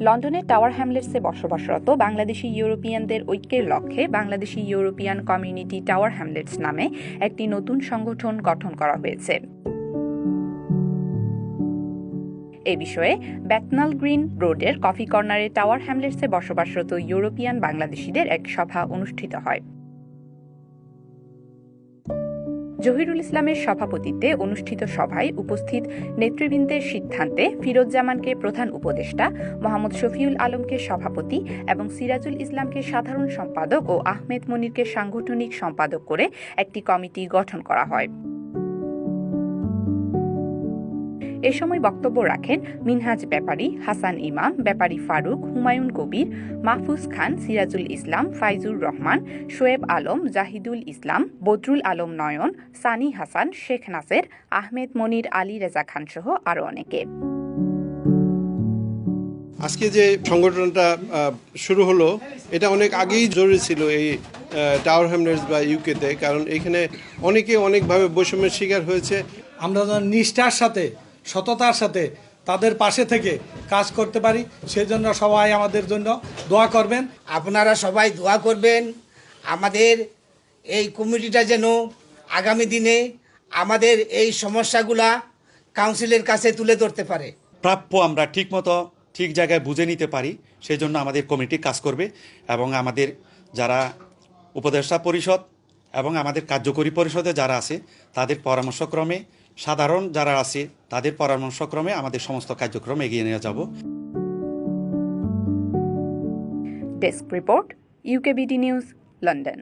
লন্ডনের টাওয়ার হ্যামলেটসে বসবাসরত বাংলাদেশি ইউরোপিয়ানদের ঐক্যের লক্ষ্যে Bangladeshi European community Tower Hamlets নামে একটি নতুন সংগঠন গঠন করা হয়েছে। এ বিষয়ে ব্যাটনাল গ্রিন রোডের কফি কর্নারে টাওয়ার হ্যামলেটসে বসবাসরত ইউরোপিয়ান বাংলাদেশিদের এক সভা অনুষ্ঠিত হয়। জহিরুল ইসলামের সভাপতিত্বে অনুষ্ঠিত সভায় উপস্থিত নেতৃবৃন্দের সিদ্ধান্তে ফিরোজ জামানকে প্রধান উপদেষ্টা, মোহাম্মদ শফিউল আলমকে সভাপতি এবং সিরাজুল ইসলামকে সাধারণ সম্পাদক ও আহমেদ মনিরকে সাংগঠনিক সম্পাদক করে একটি কমিটি গঠন করা হয়। এ সময় বক্তব্য রাখেন মিনহাজ ব্যাপারী হাসান ইমাম ব্যাপারী ফারুক হুমায়ুন কবির মাহফুজ খান সিরাজুল ইসলাম ফাইজুর রহমান শোয়েব আলম জাহিদুল ইসলাম বদরুল আলম নয়ন সানি হাসান শেখ নাসের আহমেদ মনির আলী রেজা খান সহ আরও অনেকে। আজকে যে সংগঠনটা শুরু হলো এটা অনেক আগেই জরুরি ছিল এই টাওয়ার হ্যামলেটস বা ইউকেতে কারণ এখানে অনেকে অনেকভাবে বৈষম্যের শিকার হয়েছে। আমরা যেন নিষ্ঠার সাথে সততার সাথে তাদের পাশে থেকে কাজ করতে পারি। সেজন্য সবাই আমাদের জন্য দোয়া করবেন। আপনারা সবাই দোয়া করবেন আমাদের এই কমিটিটা যেন আগামী দিনে আমাদের এই সমস্যাগুলা কাউন্সিলের কাছে তুলে ধরতে পারে। প্রাপ্য আমরা ঠিকমতো ঠিক জায়গায় বুঝে নিতে পারি সেই জন্য আমাদের কমিটি কাজ করবে এবং আমাদের যারা উপদেষ্টা পরিষদ এবং আমাদের কার্যকরী পরিষদে যারা আছে তাদের পরামর্শক্রমে সাধারণ যারা আছে, তাদের পরামর্শক্রমে আমাদের সমস্ত কার্যক্রম এগিয়ে নিয়ে যাব। Desk report UKBD news London